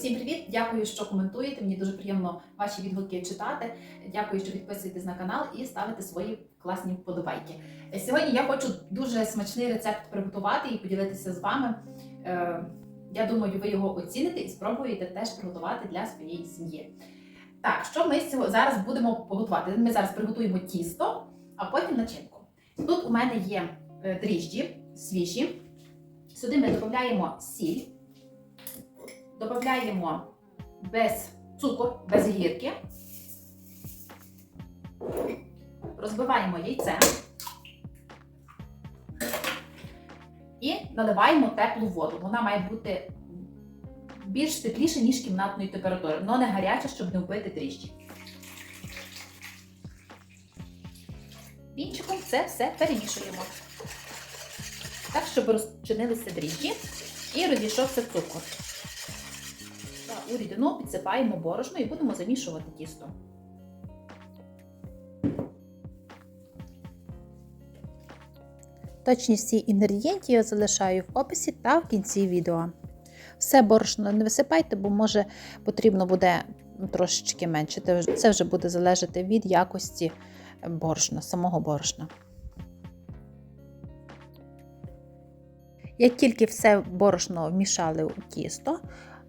Усім привіт! Дякую, що коментуєте. Мені дуже приємно ваші відгуки читати. Дякую, що підписуєтесь на канал і ставите свої класні вподобайки. Сьогодні я хочу дуже смачний рецепт приготувати і поділитися з вами. Е, Я думаю, ви його оціните і спробуєте теж приготувати для своєї сім'ї. Так, що ми зараз будемо готувати? Ми зараз приготуємо тісто, а потім начинку. Тут у мене є е, дріжджі свіжі. Сюди ми додаємо сіль. Додаємо без цукор, без гірки. Розбиваємо яйце. І наливаємо теплу воду. Вона має бути більш тепліша, ніж кімнатної температури, але не гаряча, щоб не вбити дріжджі. Вінчиком це все перемішуємо. Так, щоб розчинилися дріжджі і розійшовся цукор. У рідину підсипаємо борошно і будемо замішувати тісто. Точні всі інгредієнти я залишаю в описі та в кінці відео. Все борошно не висипайте, бо може потрібно буде трошечки менше. Це вже буде залежати від якості борошна, самого борошна. Як тільки все борошно вмішали у тісто,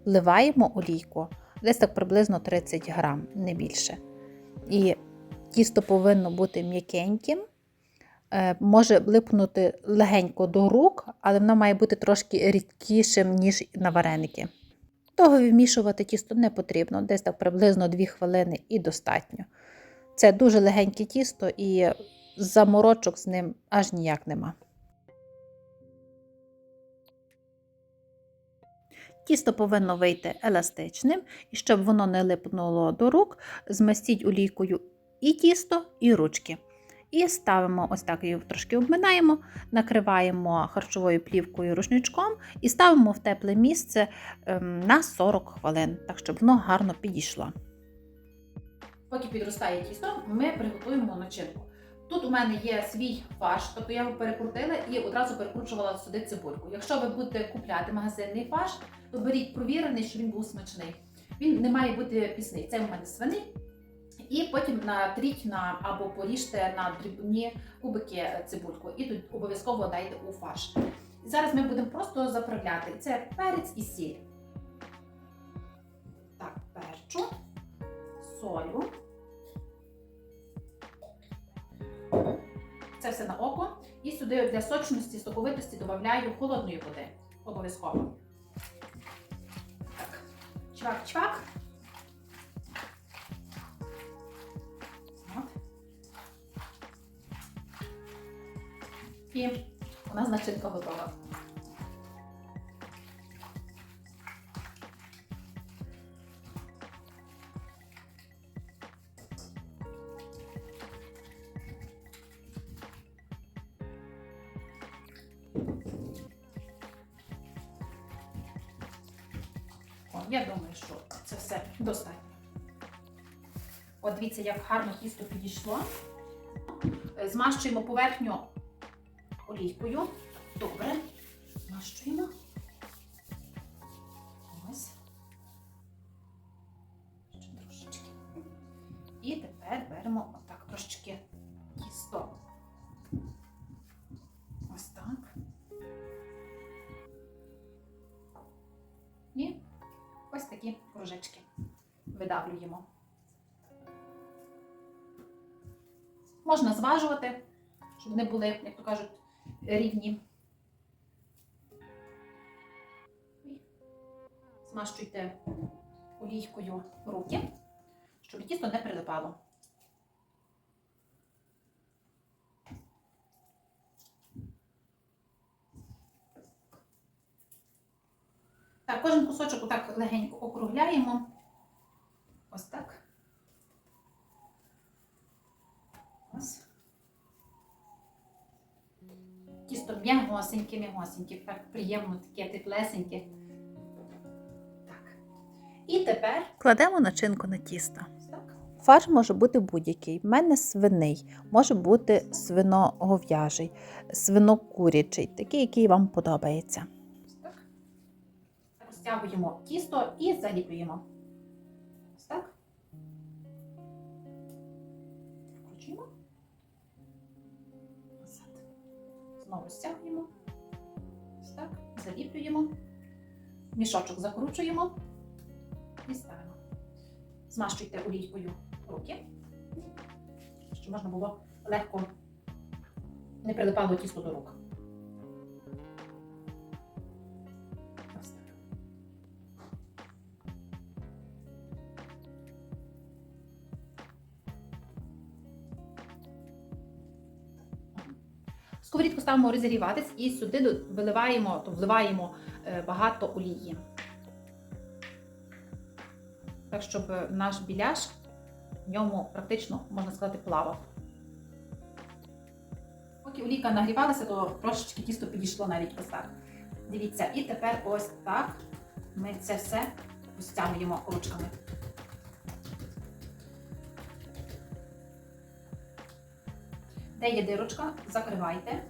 вливаємо олійку, десь так приблизно 30 грам, не більше. І тісто повинно бути м'якеньким. Е, може липнути легенько до рук, але воно має бути трошки рідкішим, ніж на вареники. Того вимішувати тісто не потрібно, десь так приблизно 2 хвилини і достатньо. Це дуже легеньке тісто і заморочок з ним аж ніяк нема. Тісто повинно вийти еластичним, і щоб воно не липнуло до рук, змастіть олійкою і тісто, і ручки. І ставимо ось так її трошки обминаємо, накриваємо харчовою плівкою рушничком і ставимо в тепле місце ем, на 40 хвилин, так щоб воно гарно підійшло. Поки підростає тісто, ми приготуємо начинку. Тут у мене є свій фарш, тобто я його перекрутила і одразу перекручувала сюди цибульку. Якщо ви будете купляти магазинний фарш, то беріть провірений, щоб він був смачний. Він не має бути пісний. Це у мене свиний. І потім натріть на або поріжте на дрібні кубики цибульку, і тут обов'язково дайте у фарш. Зараз ми будемо просто заправляти. Це перець і сіль. Так, перчу, солю. Це все на око. І сюди для сочності, соковитості додаю холодної води. Обов'язково. Так, чвак-чвак. І у нас начинка готова. О, я думаю, що це все достатньо. От дивіться, як гарно тісто підійшло. Змащуємо поверхню олійкою. Добре. Змащуємо. Ось. Ще трошечки. І тепер беремо отак трошечки тісто. Видавлюємо. Можна зважувати, щоб вони були, як то кажуть, рівні. Змащуйте олійкою руки, щоб тісто не прилипало. Так, кожен кусочок отак легенько округляємо. М'ягосеньке, м'ягосеньке, так приємно, таке теплесеньке. Так. І тепер Кладемо начинку на тісто. Фарш може бути будь-який. В мене свиний, може бути свиногов'яжий, свинокурячий, такий, який вам подобається. Розтягуємо тісто і заліплюємо. Ось так. Вкручуємо. Знову стягуємо. Так. Заліплюємо. Мішочок закручуємо і ставимо. Змащуйте олійкою руки, щоб можна було легко не прилипало тісто до рук. Ставимо розігріватись і сюди виливаємо, то вливаємо е, багато олії. Так, щоб наш біляш в ньому практично, можна сказати, плавав. Поки олійка нагрівалася, то трошечки тісто підійшло навіть ось так. Дивіться, і тепер ось так ми це все розтягуємо ручками. Де є дирочка, закривайте.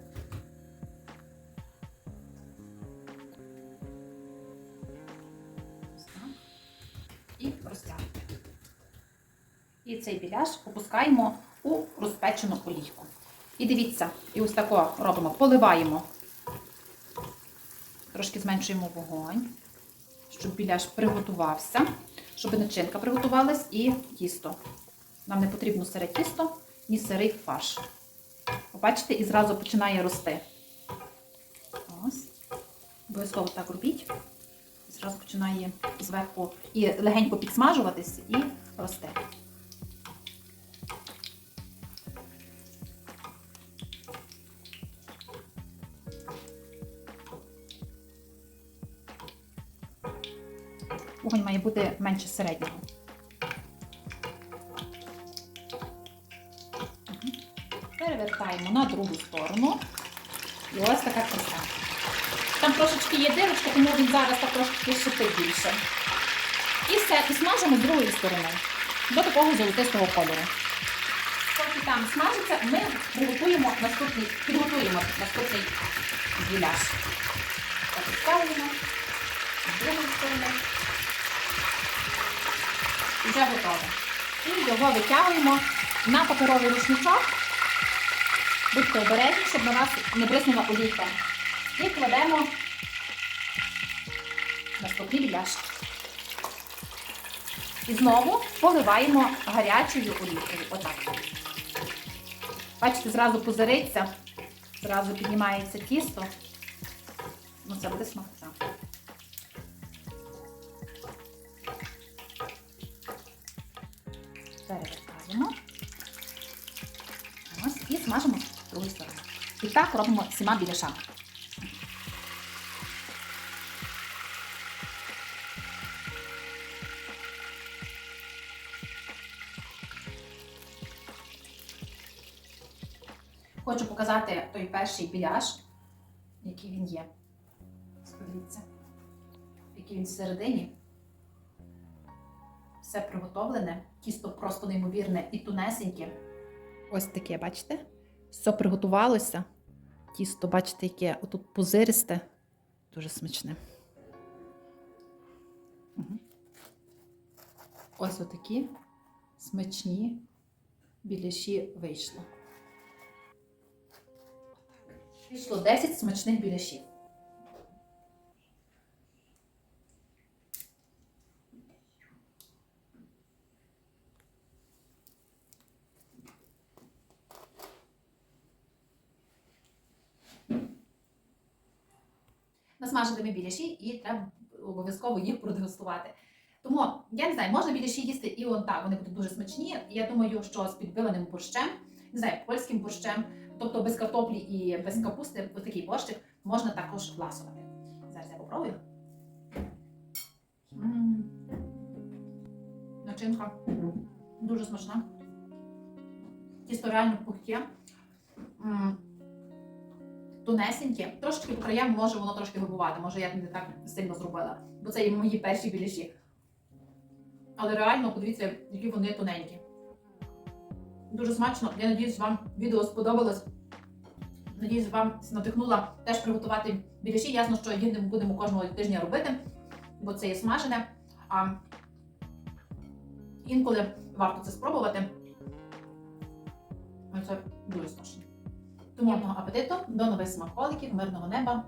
І цей біляш опускаємо у розпечену олійку. І дивіться, і ось тако робимо, поливаємо. Трошки зменшуємо вогонь, щоб біляш приготувався, щоб начинка приготувалась і тісто. Нам не потрібно сире тісто, ні сирий фарш. Побачите, і зразу починає рости. Ось. Обов'язково так робіть. Зразу починає зверху і легенько підсмажуватись і рости. Бути менше середнього. Перевертаємо на другу сторону. І ось така краса. Там трошечки є дирочка, тому він зараз так трошечки шипить більше. І все, і смажимо з другої сторони до такого золотистого кольору. Поки там смажиться, ми приготуємо наступний, підготуємо наступний біляш. Так, ставимо з другої сторони. Вже готове. І його витягуємо на паперовий рушничок. Будьте обережні, щоб на вас не бриснула олійка. І кладемо наступний біляш. І знову поливаємо гарячою олійкою. Отак. Бачите, зразу позириться, зразу піднімається тісто. Ну, це буде смакота. Перевертаємо. Ось і смажимо з другої сторони. І так робимо всіма біляшами. Хочу показати той перший біляш, який він є. Подивіться, який він всередині. Все приготовлене, тісто просто неймовірне і тунесеньке. Ось таке, бачите? Все приготувалося. Тісто, бачите, яке отут пузиристе, дуже смачне. Мгм. Ось отакі смачні біляші вийшло. Вийшло 10 смачних біляшів. Насмажили ми біляші і треба обов'язково їх продегустувати. Тому я не знаю, можна біляші їсти і он так, вони будуть дуже смачні. Я думаю, що з підбиленим борщем, не знаю, польським борщем, тобто без картоплі і без капусти, ось такий борщик можна також ласувати. Зараз я попробую. М. Начинка дуже смачна. Тісто реально пухке. Тонесеньке. Трошки по краям може воно трошки вибувати. Може я не так сильно зробила, бо це і мої перші біляші. Але реально, подивіться, які вони тоненькі. Дуже смачно. Я надіюсь, вам відео сподобалось. Надіюсь, вам надихнула теж приготувати біляші. Ясно, що їх не будемо кожного тижня робити. бо це є смажене. А інколи варто це спробувати. Це дуже смачно. Гарного апетиту, до нових смаколиків, мирного неба